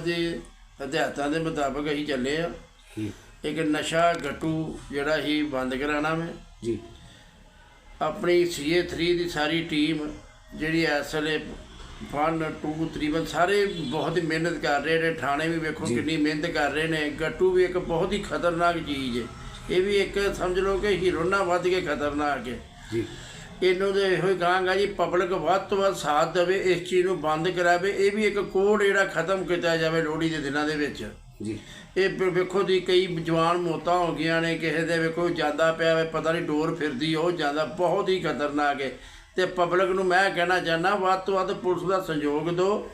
ਸਾਹਿਬ ਦੇ ਹਦਾਇਤਾਂ ਦੇ ਮੁਤਾਬਕ ਅਸੀਂ ਚੱਲੇ ਆ। ਇੱਕ ਨਸ਼ਾ ਗੱਟੂ ਜਿਹੜਾ ਹੀ ਬੰਦ ਕਰਾਣਾ ਮੈਂ। ਜੀ। ਆਪਣੀ ਸੀਏ3 ਦੀ ਸਾਰੀ ਟੀਮ ਜਿਹੜੀ ਇਸ ਵੇਲੇ 1 2 ਤਕਰੀਬਨ ਸਾਰੇ ਬਹੁਤ ਹੀ ਮਿਹਨਤ ਕਰ ਰਹੇ ਨੇ। ਥਾਣੇ ਵੀ ਵੇਖੋ ਕਿੰਨੀ ਮਿਹਨਤ ਕਰ ਰਹੇ ਨੇ। ਗੱਟੂ ਵੀ ਇੱਕ ਬਹੁਤ ਹੀ ਖਤਰਨਾਕ ਚੀਜ਼ ਹੈ ਇਹ ਵੀ ਇੱਕ ਸਮਝ ਲਓ ਕਿ ਹੀਰੋ ਨਾਲ ਵੱਧ ਕੇ ਖਤਰਨਾਕ ਹੈ ਜੀ। ਇਹਨੂੰ ਦੇ ਇਹੋ ਹੀ ਕਹਾਂਗਾ ਜੀ ਪਬਲਿਕ ਵੱਧ ਤੋਂ ਵੱਧ ਸਾਥ ਦੇਵੇ ਇਸ ਚੀਜ਼ ਨੂੰ ਬੰਦ ਕਰਾਵੇ। ਇਹ ਵੀ ਇੱਕ ਕੋਡ ਜਿਹੜਾ ਖਤਮ ਕੀਤਾ ਜਾਵੇ ਲੋਹੜੀ ਦੇ ਦਿਨਾਂ ਦੇ ਵਿੱਚ। ਜੀ। ਇਹ ਵੇਖੋ ਦੀ ਕਈ ਜਵਾਨ ਮੌਤਾਂ ਹੋ ਗਈਆਂ ਨੇ ਕਿਸੇ ਦੇ ਵੇਖੋ ਜਾਂਦਾ ਪਿਆ ਵੇ ਪਤਾ ਨਹੀਂ ਡੋਰ ਫਿਰਦੀ ਉਹ ਜਾਂਦਾ ਬਹੁਤ ਹੀ ਖਤਰਨਾਕ ਹੈ ਤੇ ਪਬਲਿਕ ਨੂੰ ਮੈਂ ਕਹਿਣਾ ਚਾਹੁੰਦਾ ਵੱਧ ਤੋਂ ਵੱਧ ਪੁਲਿਸ ਦਾ ਸਹਿਯੋਗ ਦਿਓ।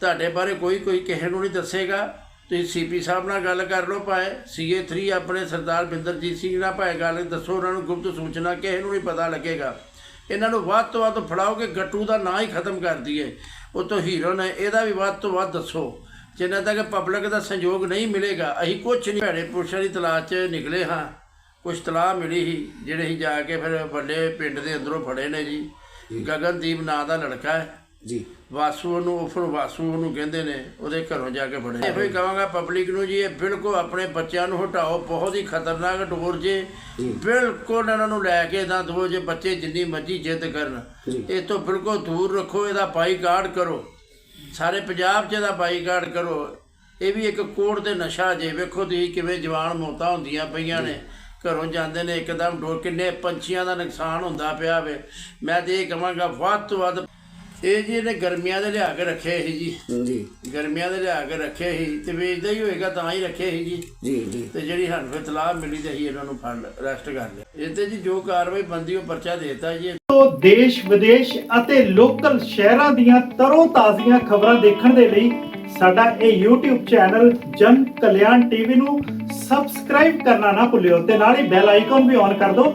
ਤੁਹਾਡੇ ਬਾਰੇ ਕੋਈ ਕੋਈ ਕਿਸੇ ਨੂੰ ਨਹੀਂ ਦੱਸੇਗਾ। ਤੁਸੀਂ ਸੀਪੀ ਸਾਹਿਬ ਨਾਲ ਗੱਲ ਕਰ ਲਓ ਭਾਏ ਸੀਏ3 ਆਪਣੇ ਸਰਦਾਰ ਬਿੰਦਰਜੀਤ ਸਿੰਘ ਨਾਲ ਭਾਏ ਗੱਲ ਦੱਸੋ ਉਹਨਾਂ ਨੂੰ ਗੁਪਤ ਸੂਚਨਾ ਕਿਸੇ ਨੂੰ ਨਹੀਂ ਪਤਾ ਲੱਗੇਗਾ। ਇਹਨਾਂ ਨੂੰ ਵੱਧ ਤੋਂ ਵੱਧ ਫੜਾਓ ਕਿ ਗੱਟੂ ਦਾ ਨਾਂ ਹੀ ਖਤਮ ਕਰ ਦਈਏ। ਉਹ ਤੋਂ ਹੀਰੋ ਨੇ ਇਹਦਾ ਵੀ ਵੱਧ ਤੋਂ ਵੱਧ ਦੱਸੋ। ਜਿੰਨਾ ਤੱਕ ਪਬਲਿਕ ਦਾ ਸਹਿਯੋਗ ਨਹੀਂ ਮਿਲੇਗਾ ਅਸੀਂ ਕੁਝ ਨਹੀਂ ਭੈੜੇ ਪੁਰਸ਼ਾਂ ਦੀ ਤਲਾਸ਼ 'ਚ ਨਿਕਲੇ ਹਾਂ। ਕੁਝ ਤਲਾਹ ਮਿਲੀ ਸੀ ਜਿਹੜੇ ਹੀ ਜਾ ਕੇ ਫਿਰ ਵੱਡੇ ਪਿੰਡ ਦੇ ਅੰਦਰੋਂ ਫੜੇ ਨੇ ਜੀ। ਗਗਨਦੀਪ ਨਾਂ ਦਾ ਲੜਕਾ ਹੈ। ਜੀ। ਵਾਸੂ ਉਹਨੂੰ ਉਫਰ ਵਾਸੂ ਉਹਨੂੰ ਕਹਿੰਦੇ ਨੇ ਉਹਦੇ ਘਰੋਂ ਜਾ ਕੇ ਫੜੇ ਇਹੋ ਹੀ ਕਹਾਂਗਾ ਪਬਲਿਕ ਨੂੰ ਜੀ ਇਹ ਬਿਲਕੁਲ ਆਪਣੇ ਬੱਚਿਆਂ ਨੂੰ ਹਟਾਓ ਬਹੁਤ ਹੀ ਖਤਰਨਾਕ ਡੋਰ ਜੇ। ਬਿਲਕੁਲ ਇਹਨਾਂ ਨੂੰ ਲੈ ਕੇ ਨਾ ਦੋ ਜੇ ਬੱਚੇ ਜਿੰਨੀ ਮਰਜ਼ੀ ਜਿੱਦ ਕਰਨ। ਇਹ ਤੋਂ ਬਿਲਕੁਲ ਦੂਰ ਰੱਖੋ ਇਹਦਾ ਬਾਈਕਾਟ ਕਰੋ। ਸਾਰੇ ਪੰਜਾਬ 'ਚ ਇਹਦਾ ਬਾਈਕਾਟ ਕਰੋ। ਇਹ ਵੀ ਇੱਕ ਕੋੜ ਤੇ ਨਸ਼ਾ ਜੇ ਵੇਖੋ ਤੁਸੀਂ ਕਿਵੇਂ ਜਵਾਨ ਮੌਤਾਂ ਹੁੰਦੀਆਂ ਪਈਆਂ ਨੇ। ਘਰੋਂ ਜਾਂਦੇ ਨੇ ਇੱਕਦਮ ਡੋਰ ਕਿੰਨੇ ਪੰਛੀਆਂ ਦਾ ਨੁਕਸਾਨ ਹੁੰਦਾ ਪਿਆ ਵੇ। ਮੈਂ ਤੇ ਇਹ ਕਹਾਂਗਾ ਵੱਧ ਤੋਂ ਵੱਧ ਇਹ ਜੀ ਇਹਨੇ ਗਰਮੀਆਂ ਦੇ ਲਿਆ ਕੇ ਰੱਖੇ ਸੀ ਜੀ। ਜੀ। ਗਰਮੀਆਂ ਦੇ ਲਿਆ ਕੇ ਰੱਖੇ ਸੀ। ਤੇ ਵੇਚਦਾ ਹੀ ਹੋਏਗਾ ਤਾਂ ਹੀ ਰੱਖੇ ਸੀ ਜੀ। ਜੀ ਜੀ। ਤੇ ਜਿਹੜੀ ਸਾਨੂੰ ਫਿਰ ਤਲਾਹ ਮਿਲੀ ਤੇ ਅਸੀਂ ਇਹਨਾਂ ਨੂੰ ਫੜ ਅਰੈਸਟ ਕਰ ਲਿਆ। ਇਹ ਤੇ ਜੀ ਜੋ ਕਾਰਵਾਈ ਬੰਦੀ ਉਹ ਪਰਚਾ ਦੇਤਾ ਜੀ। ਤੋਂ ਦੇਸ਼ ਵਿਦੇਸ਼ ਅਤੇ ਲੋਕਲ ਸ਼ਹਿਰਾਂ ਦੀਆਂ ਤਰੋ ਤਾਜ਼ੀਆਂ ਖਬਰਾਂ ਦੇਖਣ ਦੇ ਲਈ ਸਾਡਾ ਇਹ YouTube ਚੈਨਲ ਜਨ ਕਲਿਆਣ ਟੀਵੀ ਨੂੰ ਸਬਸਕ੍ਰਾਈਬ ਕਰਨਾ ਨਾ ਭੁੱਲਿਓ ਤੇ ਨਾਲ ਹੀ ਬੈਲ ਆਈਕਨ ਵੀ ਔਨ ਕਰ ਦਿਓ।